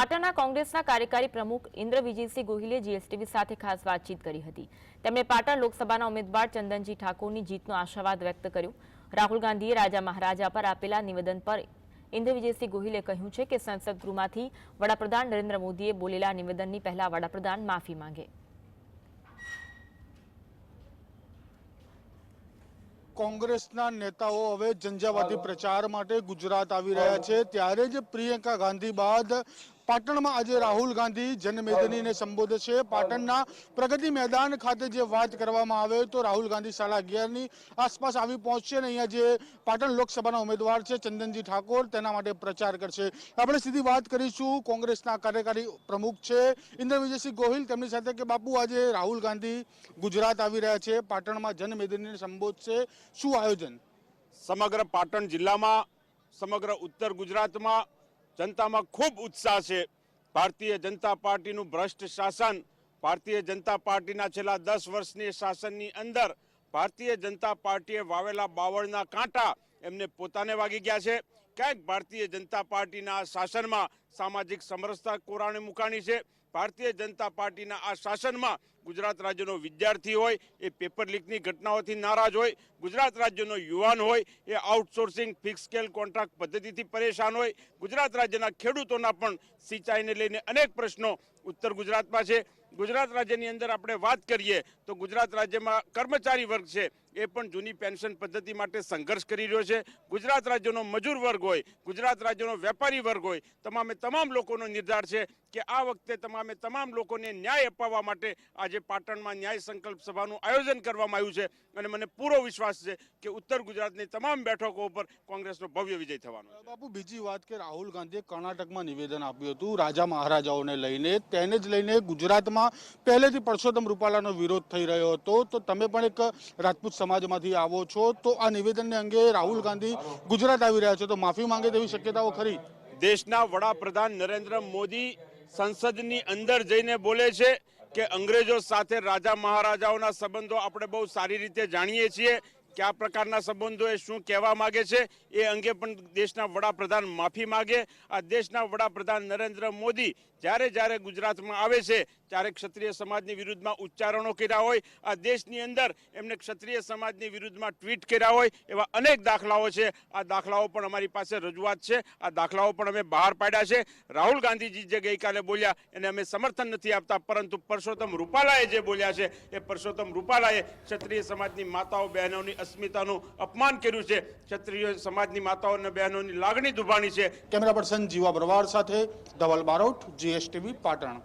પાટણના કોંગ્રેસના કાર્યકારી પ્રમુખ ઇન્દ્ર વિજયસિંહ ગોહિલે જીએસટીવી સાથે ખાસ વાતચીત કરી હતી. તેમણે પાટણ લોકસભાના ઉમેદવાર ચંદનજી ઠાકોરની જીતનો આશાવાદ વ્યક્ત કર્યો. રાહુલ ગાંધીએ રાજા મહારાજા પર આપેલા નિવેદન પર ઇન્દ્ર વિજયસિંહ ગોહિલે કહ્યું છે કે સંસદ ગૃહમાંથી વડાપ્રધાન નરેન્દ્ર મોદીએ બોલેલા નિવેદનની પહેલા વડાપ્રધાન માફી માંગે. કોંગ્રેસના નેતાઓ હવે ઝંઝાવાતી પ્રચાર માટે ગુજરાત આવી રહ્યા છે. ત્યારે જ પ્રિયંકા ગાંધી બાદ પાટણમાં આજે રાહુલ ગાંધી જનમેદનીને સંબોધે છે. પાટણના પ્રગતિ મેદાન ખાતે જે વાત કરવામાં આવે તો રાહુલ ગાંધી સાડા અગિયારની આસપાસ આવી પહોંચશે અને અહીંયા જે પાટણ લોકસભાના ઉમેદવાર છે, ચંદનજી ઠાકોર, તેના માટે પ્રચાર કરશે. આપણે સીધી વાત કરીશું. કોંગ્રેસના કાર્યકારી પ્રમુખ છે ઇન્દ્ર વિજયસિંહ ગોહિલ. તેમની સાથે કે બાપુ, આજે રાહુલ ગાંધી ગુજરાત આવી રહ્યા છે. પાટણમાં જનમેદનીને સંબોધશે. શું આયોજન? સમગ્ર પાટણ જિલ્લામાં, સમગ્ર ઉત્તર ગુજરાતમાં જનતામાં ખૂબ ઉત્સાહ છે. ભારતીય જનતા પાર્ટીનું ભ્રષ્ટ શાસન, ભારતીય જનતા પાર્ટીના છેલ્લા દસ વર્ષની શાસનની અંદર ભારતીય જનતા પાર્ટીએ વાવેલા બાવળના કાંટા એમને પોતાને વાગી ગયા છે. ક્યાંક ભારતીય જનતા પાર્ટીના શાસનમાં સામાજિક સમરસતા કોરાણે મુકાણી છે. ભારતીય જનતા પાર્ટીના આ શાસનમાં ગુજરાત રાજ્યનો વિદ્યાર્થી હોય, એ પેપર લીકની ઘટનાઓથી નારાજ હોય, ગુજરાત રાજ્યનો યુવાન હોય, એ આઉટસોર્સિંગ ફિક્સ સ્કેલ કોન્ટ્રાક્ટ પદ્ધતિથી પરેશાન હોય, ગુજરાત રાજ્યના ખેડૂતોના પણ સિંચાઈને લઈને અનેક પ્રશ્નો ઉત્તર ગુજરાતમાં છે. ગુજરાત રાજ્યની અંદર આપણે વાત કરીએ તો ગુજરાત રાજ્યમાં કર્મચારી વર્ગ છે, એ પણ જૂની પેન્શન પદ્ધતિ માટે સંઘર્ષ કરી રહ્યો છે. ગુજરાત રાજ્યનો મજૂર વર્ગ હોય, ગુજરાત રાજ્યનો વેપારી વર્ગ હોય, તમામે તમામ લોકોનો નિર્ધાર છે કે આ વખતે તમામે તમામ લોકોને ન્યાય અપાવવા માટે આજે પાટણમાં ન્યાય સંકલ્પ સભાનું આયોજન કરવામાં આવ્યું છે. અને મને પૂરો વિશ્વાસ છે કે ઉત્તર ગુજરાતની તમામ બેઠકો ઉપર કોંગ્રેસનો ભવ્ય વિજય થવાનો બાપુ, બીજી વાત કે રાહુલ ગાંધીએ કર્ણાટકમાં નિવેદન આપ્યું હતું રાજા મહારાજાઓને લઈને. તેને જ લઈને ગુજરાતમાં પહેલેથી પરસોત્તમ રૂપાલાનો વિરોધ થઈ રહ્યો હતો. તો તમે પણ એક રાજપૂત સમાજમાંથી આવો છો. તો આ નિવેદનને અંગે રાહુલ ગાંધી ગુજરાત આવી રહ્યા છે. તો માફી માંગે તેવી શક્યતાઓ ખરી? દેશના વડાપ્રધાન નરેન્દ્ર મોદી સંસદની અંદર જઈને બોલે છે કે અંગ્રેજો સાથે રાજા મહારાજાઓના સંબંધો આપણે બહુ સારી રીતે જાણીએ છીએ. કયા પ્રકારના સંબંધો એ શું કહેવા માગે છે એ અંગે પણ દેશના વડાપ્રધાન માફી માગે. આ દેશના વડાપ્રધાન નરેન્દ્ર મોદી જ્યારે જ્યારે ગુજરાતમાં આવે છે ત્યારે ક્ષત્રિય સમાજની વિરુદ્ધમાં ઉચ્ચારણો કર્યા હોય. આ દેશની અંદર એમને ક્ષત્રિય સમાજની વિરુદ્ધમાં ટ્વીટ કર્યા હોય એવા અનેક દાખલાઓ છે. આ દાખલાઓ પણ અમારી પાસે રજૂઆત છે. આ દાખલાઓ પણ અમે બહાર પાડ્યા છે. રાહુલ ગાંધીજી જે ગઈકાલે બોલ્યા એને અમે સમર્થન નથી આપતા, પરંતુ પરસોત્તમ રૂપાલાએ જે બોલ્યા છે એ પરસોત્તમ રૂપાલાએ ક્ષત્રિય સમાજની માતાઓ બહેનોની અસ્મિતાનું અપમાન કર્યું છે. ક્ષત્રિય સમાજની માતાઓ અને બહેનોની લાગણી દુભાણી છે. કેમેરા પર્સન જીવા બરવાર સાથે ધવલ બારોટ, જીએસટીવી પાટણ.